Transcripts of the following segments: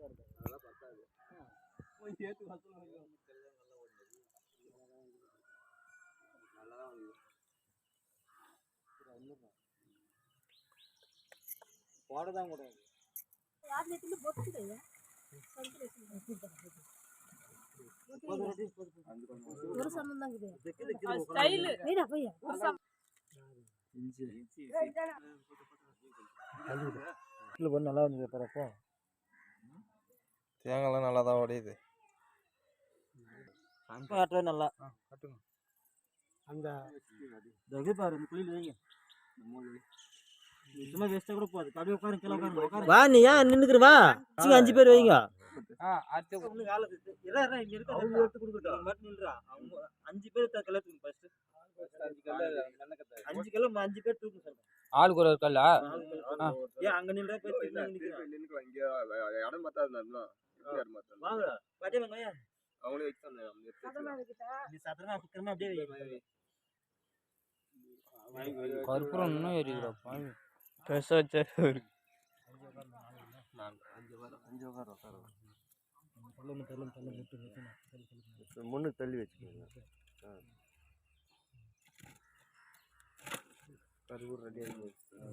அதெல்லாம் பத்தாது போய் சேர்த்து வசூல் வாங்கிக்கோ. நல்லா தான் போடதான் கூடாது ஒரு நல்லா இருந்தது பிறப்போ தேங்காய்லாம் நல்லா தான் உடையுது காட்டுறது நல்லா. கட்டுங்க. அந்த இது பாரு இந்த குழியில் வைங்க. சும்மா வேஸ்ட்டாக கூட போகுது. அப்படியே உட்காருங்க கீழே உட்காருங்க வா நீ ஏன் நின்றுக்குற வா. சீ, அஞ்சு பேர் வைங்க. அஞ்சு பேர். அஞ்சு கிலோ அஞ்சு பேர் தூக்கு ஆளுக்கு ஒரு கல்லா? ஏன் அங்க நின்றா போய் இடம் அவங்களே வச்சு தந்தாங்க நீ சத்திரமா பத்திரமா அப்படியே. கற்பூரம் இன்னும் எரிக்கிறா பாவி. பெருசாக வச்சா முன்னுக்கு தள்ளி வச்சுக்கோங்க. கருவூர் ரெடி ஆகி இது மேலே நோக்கிதுடா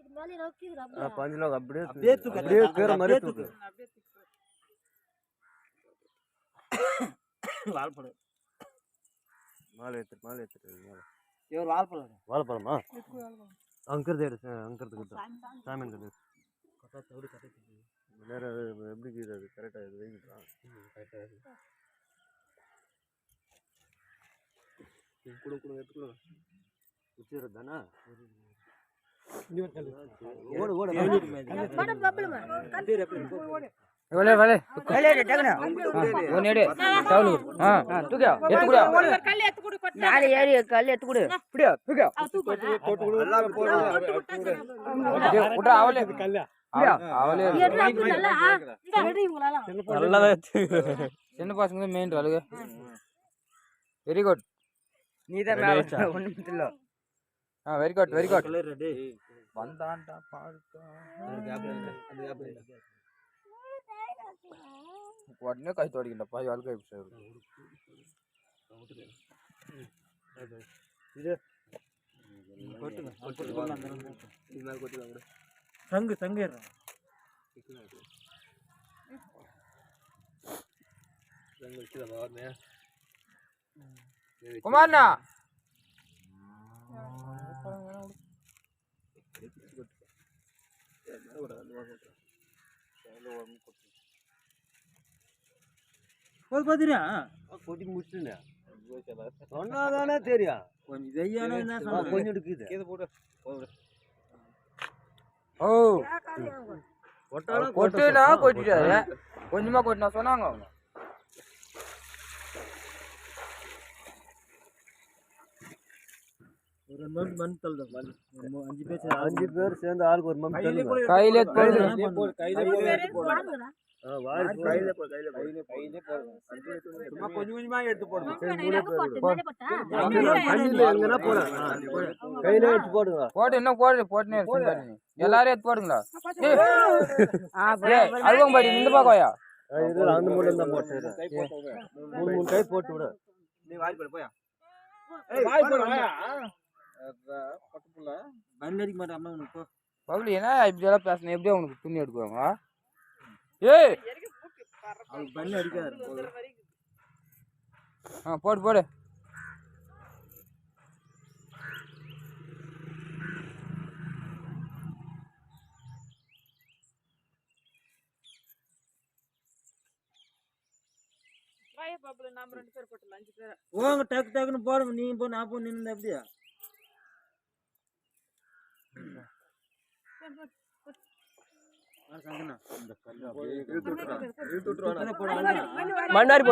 அப்படியே பாஞ்சு கிலோ அப்படியே அப்படியே தூக்கு, அப்படியே அப்படியே கீரை மாதிரி தூக்கு. வாழைப்பழம். மாலை எடுத்துட்டு மாலை எடுத்துட்டு மேலே இவர் வாழைப்பழம் வாழைப்பழமா? அங்கிறது எடு அங்கிறது கொடுத்தா. சாமி அங்கிறது கொட்டா தவிடு கட்டை நேரம் அது எப்படி அது? கரெக்டாக இது வைக்கலாம் கூட கூட எடுத்துக்கலாம் குச்சிடுறது தானே? ஓடு ஓடு அவளே. சின்ன பசங்க மெயின் அழுகு. வெரி குட் நீ தான் மேல ஒன்றும் இல்லை ஆ very good very good colour ready வந்தான்டா பாருக்கா. உடனே கை தோடிக்கிட்ட பாய் வாழ்க்கை எப்படி சார்? தங்கு தங்கு. ஏறுறா. குமார்ண்ணா! போது பாத்திரியா கொட்டி முடிச்சுட்டேன் சொன்னாதானே தெரியும் கொஞ்சம் எடுக்குது ஓ கொட்டுனா கொட்டிட்டாரு கொஞ்சமா கொட்டினா சொன்னாங்க அவங்க ஒரு ரெண்டு மணி மண் தள்ளுது மண். ஒரு மூ- அஞ்சு பேர் சேர்ந்து அஞ்சு பேர் சேர்ந்து ஆளுக்கு ஒரு கையில போடு. கையில கையில சும்மா கொஞ்சம் கொஞ்சமா எடுத்து போடுங்க. எங்கன்னா போட. கையில எடுத்து போடுங்க. போட்டுனே இருக்கு எல்லாரும் எடுத்து போடுங்களா? ஏய். அழுவங்க பாடி. இந்த பாக்கோயா ஆ, இது அந்த மூலம் தான் போட்டு இரு. மூணு மூணு கை போட்டு விடு. நீ வாய் போடு போயா. வாய் போடு, மண் அடிக்க மாட்டேன் அம்மா உனக்கு போ. பகுலி என்ன இப்படி எல்லாம் பேசணும் எப்படி உனக்கு துணி எடுக்குவாங்களா? ஏய்! அவளுக்கு மண் அடிக்காது ஆ போடு போடு. போங்க டக்கு டக்குன்னு போடுங்க. நீ போ நான் போ நின்று அப்படியா ஆ, சங்கண்ணா. இந்த கல்லு அப்படியே இழுத்து விட்டுறா. இழுத்து விட்டுருவானா? இத்தனை போடு, அவ்வளவுதான். மண்ணாரி.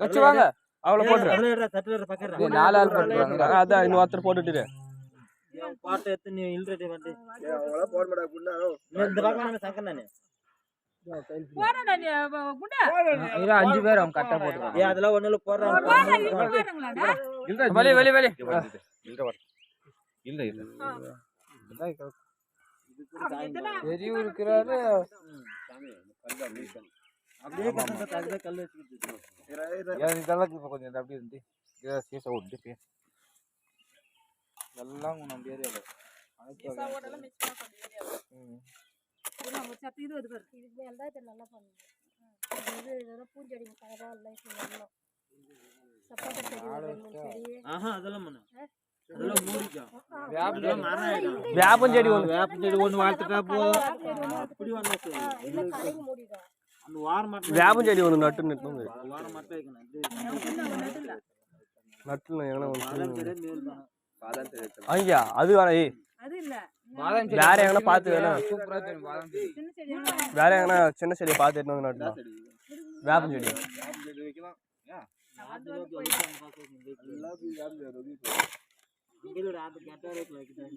வச்சு வாங்க அவ்வளோ போட்டுரு அதுல ஏறுடா, தட்டுல ஏறு, பக்கம் ஏறு. ஏய், நாலு ஆள் போட்டுருவாங்க அதான் இன்னும் ஒருத்தர் போட்டுட்டு பாட்டை எடுத்து நீ இழுத்துட்டு வந்து. போட. இந்த- பக்கம் அஞ்சு பேர் கரெக்டாக போட்டுருவாங்க ஏய், அதெல்லாம் ஒண்ணும் இல்ல, போடுறான். போடா நீ பாருங்களாடா வெளி வெளி வெளி இல்ல இல்ல பெரியவர் இருக்கிறாரு இதெல்லாம் கொஞ்சம் அப்படியே இருந்து. இதை சீசா விட்டு பே எல்லாம் நம்ம ஏரியாவில் பூஞ்செடி அதெல்லாம் வேப்பம் செடி. ஒண்ணு வேப்ப செடி ஒண்ணு வளர்த்துட்டா அப்படி மட்டும் வேப்பம் செடி ஒண்ணு நட்டு நட்டு நட்டு எங்கன்னா ஐயா அது வேணா ஏய். வேற எங்கனா பார்த்து வேணா. சூப்பரா தெரியும் பாதாம் செடி. சின்ன செடி வேணா? வேற எங்கனா சின்ன செடியை பார்த்து எடுத்து வந்து நட்டுலாம் வேப்பம் செடி. அது வந்து போய் இங்கே அந்த கெட்ட ரேட்ல வைக்கணும்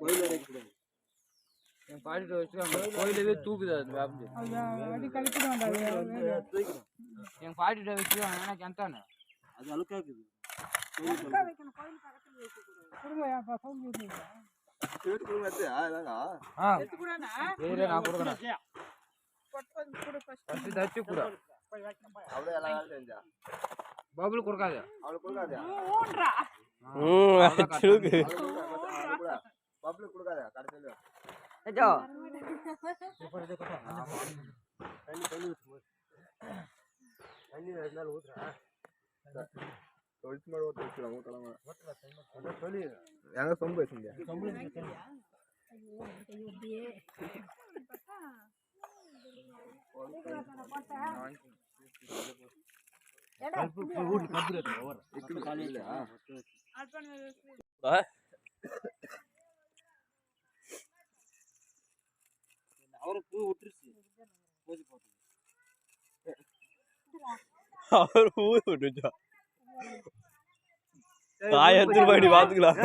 கோயில் வைக்கக்கூடாது என் பாட்டிட்ட வச்சு அந்த கோயிலவே தூக்குது அது தூக்கணும் என் பாட்டிட்ட வச்சு ஏன்னா அது அழுக்காக்குது. கூட பபுள் கொடுக்காது. ஊன்றா ம். சுருக்கு எங்க சொம்பு வச்சுங்க ஐயோ ஐயோ அப்படியே ஏடா அவரை பூ விட்டுருச்சு? பூசி போட்டு அவர் ஊர் விட்டுச்சா காய எடுத்துட்டு போயிட்டு பாத்துக்கலாம்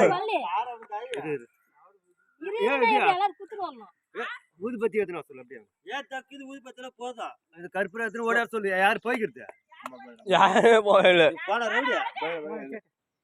ஊதுபத்தி எடுத்துனா சொல்லு அப்படியே. ஏன் தக்குது ஊதி பத்தில போதா? இது கற்பூரம் எடுத்துட்டு ஓட சொல்லு யார் போய்க்கிறது? யாருமே போகல. போடா ரவுடியா.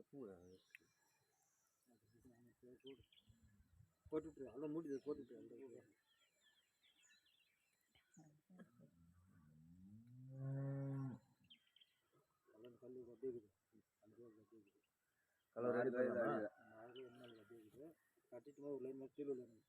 கும்பிடணும் போட்டுட்டு எல்லாம் மூடி போட்டுட்டு அந்த. எல்லாம் கல்லு இருக்குது. அந்த பூவை அப்படியே இருக்குது. அது என்ன அப்படியே இருக்குது. கட்டிட்டு ஒரு லைன் கீழே மட்டும்.